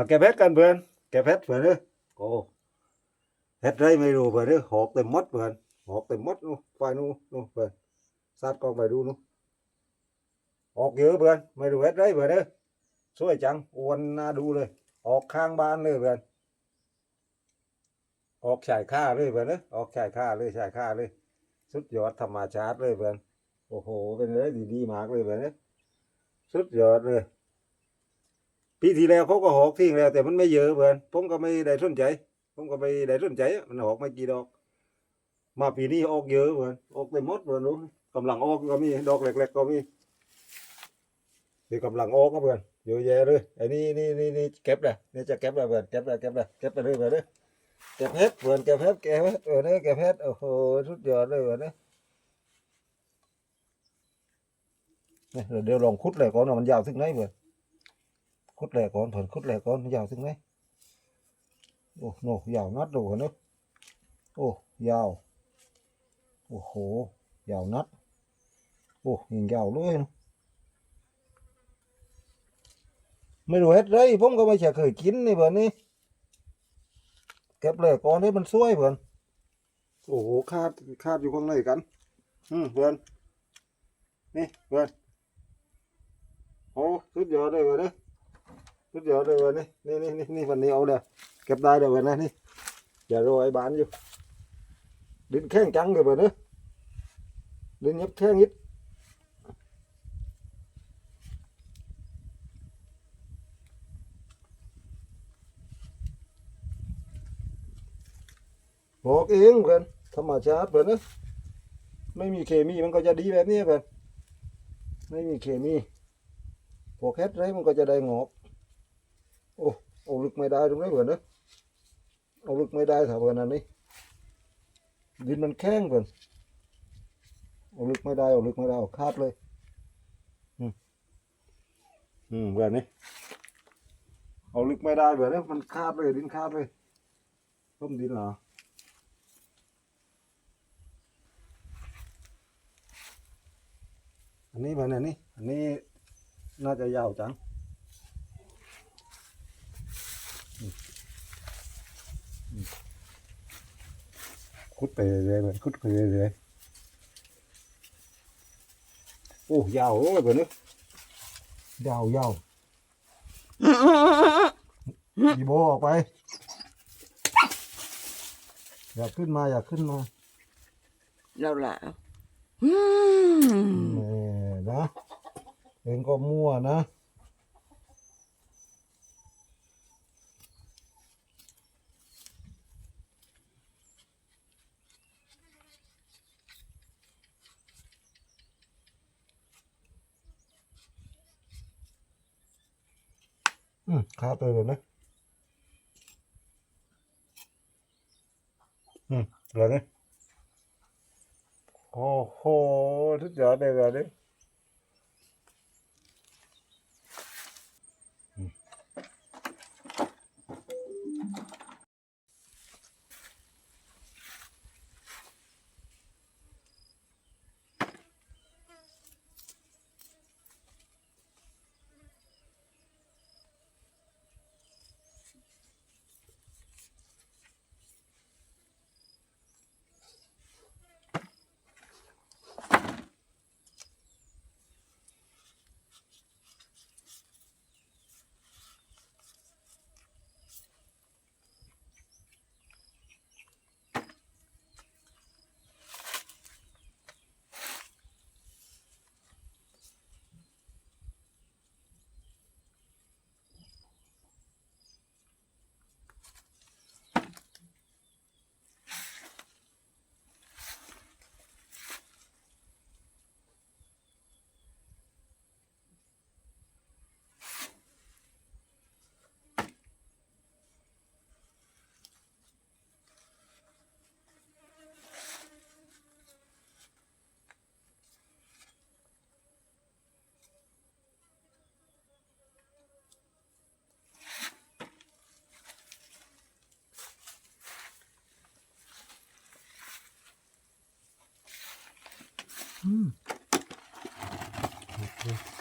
มาแกเพชรกันเพื่อนแกเพชรเพื่อนเด้อโอ้เพชรไรไม่รู้เพื่อนเด้อหอกเต็มมดเพื่อนหอกเต็มมดนู่นไฟนู่นนู่นเพื่อนซาดกองไปดูนู่นออกเยอะเพื่อนไม่รู้เพชรไรเพื่อนเด้อสวยจังอวนน่าดูเลย ออกข้างบ้านเลยเพื่อนออกชายค่าเลยเพื่อนเด้อออกชายค่าเลยชายค่าเลย สุดยอดธรรมชาติเลยเพื่อนโอ้โหเป็นอะไรดีๆมากเลยเพื่อนเด้อสุดยอดเลย ปีที่แล้วเขาก็หอกทิ้งแล้ว แต่มันไม่เยอะเพื่อนผมก็ไม่ได้สนใจ ผมก็ไม่ได้สนใจ มันหอกไม่กี่ดอก มาปีนี้ออกเยอะเพื่อนออกเต็มหมดเพื่อนรู้กำลังออกก็มีดอกเล็กๆก็มีเดี๋ยวกำลังออกก็เพื่อนเยอะแยะเลยไอ้นี่นี่นี่นี่เก็บเลยนี่จะเก็บเลยเพื่อนเก็บเลยเก็บเลยเก็บไปเลยเพื่อนเด้อเก็บเพชรเพื่อนเก็บเพชรเก็บเพชรเออเนี่ยเก็บเพชรโอ้โหสุดยอดเลยเพื่อนเนี่ยเนี่ยเดี๋ยวลองคุดเลยก่อนมันยาวถึงไหนเพื่อน คุดแหลกก่อนเผินคุดแหลกก่อนยาวถึงไหนโอ้โนยาวนัดดูเนะโอ้ยาวโอ้โหยาวนัดโอ้ยิงยาวเลยนะไม่รู้เฮ็ดไรผมก็ไม่ใช่เคยกินนี่เพื่อนนี่เก็บแหลกก่อนให้มันสวยเพื่อนโอ้โหคาดคาดอยู่ข้างในกัน อืมเพื่อนนี่เพื่อนโอ้สุดยอดเลยเพื่อนยอดเลยวันนี้นี่นี่นี่นี่วันนี้เอาเด้ เก็บได้เดี๋ยววันนี้นี่อย่าโรยบานอยู่ดินแข้งจังเลยวนนี้ดินยับแข้งนิดบอกเองเพื่อนธรรมชาติเพื่อนนะไม่มีเคมีมันก็จะดีแบบนี้เพื่อนไม่มีเคมีพวกเฮ็ดไรมันก็จะได้งอก โอ้เอาลึกไม่ได้ตรงนี้เพื่อนนะเอาลึกไม่ได้ถ้าเพื่อนอันนี้ดินมันแข็งเพื่อนเอาลึกไม่ได้เอาลึกไม่ได้เอาคาดเลยอืมอืมเพื่อนนี่เอาลึกไม่ได้เพื่อนนะมันคาดเลยดินคาดเลยต้มดินเหรออันนี้เพื่อนอันนี้อันนี้น่าจะยาวจัง คุดไปเรื่อยๆเลยคุดไปเรื่อยๆโอ้ยาวโอ้ยเพื่อนเนี่ยยาวยาวอีโบออกไป อยากขึ้นมาอยากขึ้นมาเราละอืมแหม่นะเองก็มั่วนะ อืมคาไปเลยนะอืมเลยนะโอ้โหทุกอย่างเลยเลย อืมโอเค